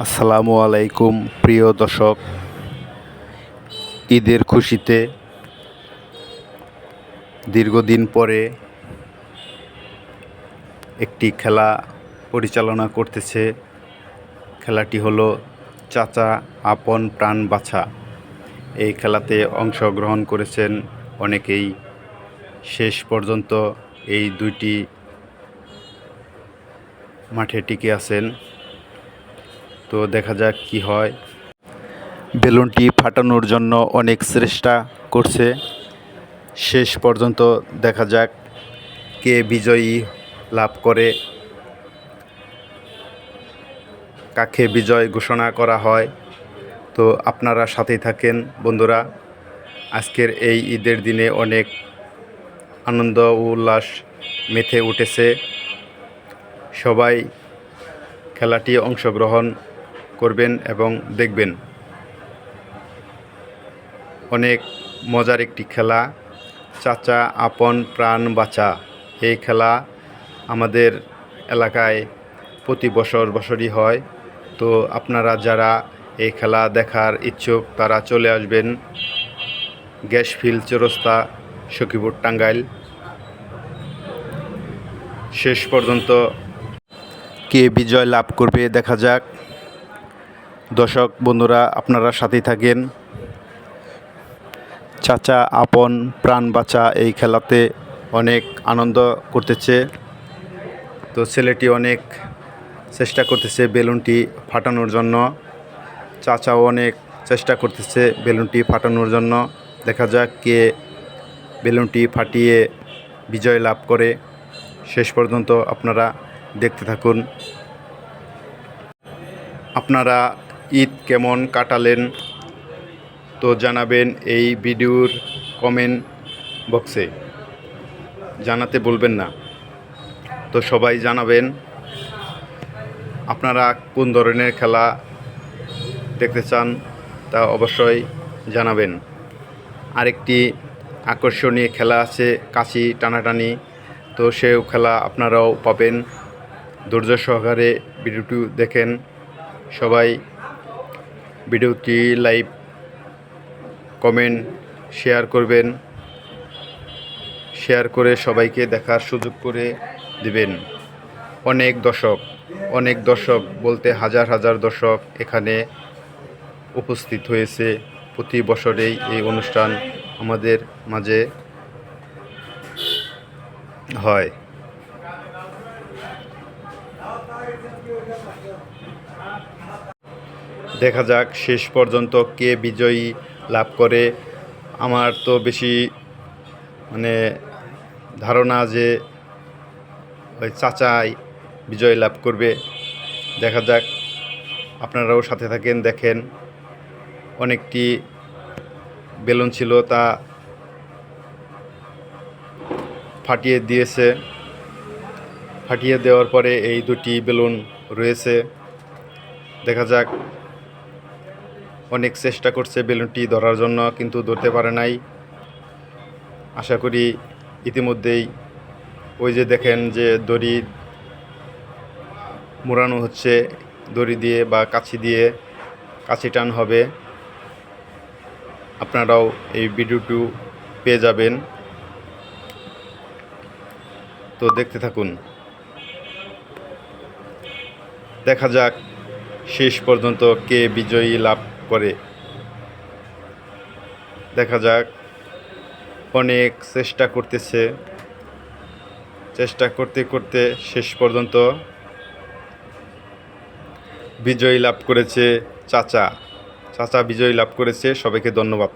আসসালামু আলাইকুম, প্রিয় দর্শক। ঈদের খুশিতে দীর্ঘদিন পরে একটি খেলা পরিচালনা করতেছে। খেলাটি হলো চাচা আপন প্রাণ বাছা। এই খেলাতে অংশগ্রহণ করেছেন অনেকেই। শেষ পর্যন্ত এই দুইটি মাঠে টিকে আছেন। তো দেখা যাক কি হয়। বেলুনটি ফাটানোর জন্য অনেক চেষ্টা করছে। শেষ পর্যন্ত দেখা যাক কে বিজয়ী লাভ করে। কাকে বিজয় ঘোষণা করা হয়। তো আপনারা সাথেই থাকেন বন্ধুরা। আজকের এই ঈদের দিনে অনেক আনন্দ ও উল্লাস মেতে উঠেছে। সবাই খেলাটি অংশগ্রহণ করবেন এবং দেখবেন অনেক মজার একটি খেলা। চাচা, আপন, প্রাণ বাঁচা এই খেলা আমাদের এলাকায় প্রতি বছর বছরই হয়। তো আপনারা যারা এই খেলা দেখার ইচ্ছুক, তারা চলে আসবেন গ্যাস ফিল চৌরস্তা, সখীপুর টাঙ্গাইল। শেষ পর্যন্ত কে বিজয় লাভ করবে দেখা যাক। দর্শক, বন্ধুরা, আপনারা সাথেই থাকেন। চাচা, আপন, প্রাণ বাঁচা এই খেলাতে অনেক আনন্দ করতেছে। তো ছেলেটি অনেক চেষ্টা করতেছে বেলুনটি ফাটানোর জন্য। চাচাও অনেক চেষ্টা করতেছে বেলুনটি ফাটানোর জন্য। দেখা যাক কে বেলুনটি ফাটিয়ে বিজয় লাভ করে। শেষ পর্যন্ত আপনারা দেখতে থাকুন। আপনারা ঈদ কেমন কাটালেন? তো জানাবেন এই ভিডিওর কমেন্ট বক্সে জানাতে বলবেন না। তো সবাই জানাবেন, আপনারা কোন ধরনের খেলা দেখতে চান তা অবশ্যই জানাবেন। আরেকটি আকর্ষণীয় খেলা আছে কাশি টানাটানি, তো সেও খেলা আপনারাও পাবেন। ধৈর্য সহকারে ভিডিওটি দেখেন। সবাই ভিডিওটি লাইভ কমেন্ট, শেয়ার করবেন। শেয়ার করে সবাইকে দেখার সুযোগ করে দিবেন। অনেক দর্শক অনেক দর্শক বলতে হাজার হাজার দর্শক এখানে উপস্থিত হয়েছে প্রতি বছরেই এই অনুষ্ঠান আমাদের মাঝে হয়। দেখা যাক, শেষ পর্যন্ত কে বিজয়ী লাভ করে। আমার তো বেশি মানে ধারণা যে ওই চাচাই বিজয় লাভ করবে। দেখা যাক, আপনারাও সাথে থাকেন, দেখেন। অনেকটি বেলুন ছিল, তা ফাটিয়ে দিয়েছে। ফাটিয়ে দেওয়ার পরে এই দুটি বেলুন রয়েছে। দেখা যাক অনেক চেষ্টা করছে বেলুনটি ধরার জন্য, কিন্তু ধরতে পারে নাই। আশা করি ইতিমধ্যেই ওই যে দেখেন যে দড়ি মোড়ানো হচ্ছে, দড়ি দিয়ে বা কাছি দিয়ে কাছি টান হবে। আপনারাও এই ভিডিওটি পেয়ে যাবেন। তো দেখতে থাকুন। দেখা যাক শেষ পর্যন্ত কে বিজয়ী লাভ করে দেখা যাক। অনেক চেষ্টা করতেছে। চেষ্টা করতে করতে শেষ পর্যন্ত বিজয় লাভ করেছে চাচা। চাচা বিজয় লাভ করেছে। সবাইকে ধন্যবাদ।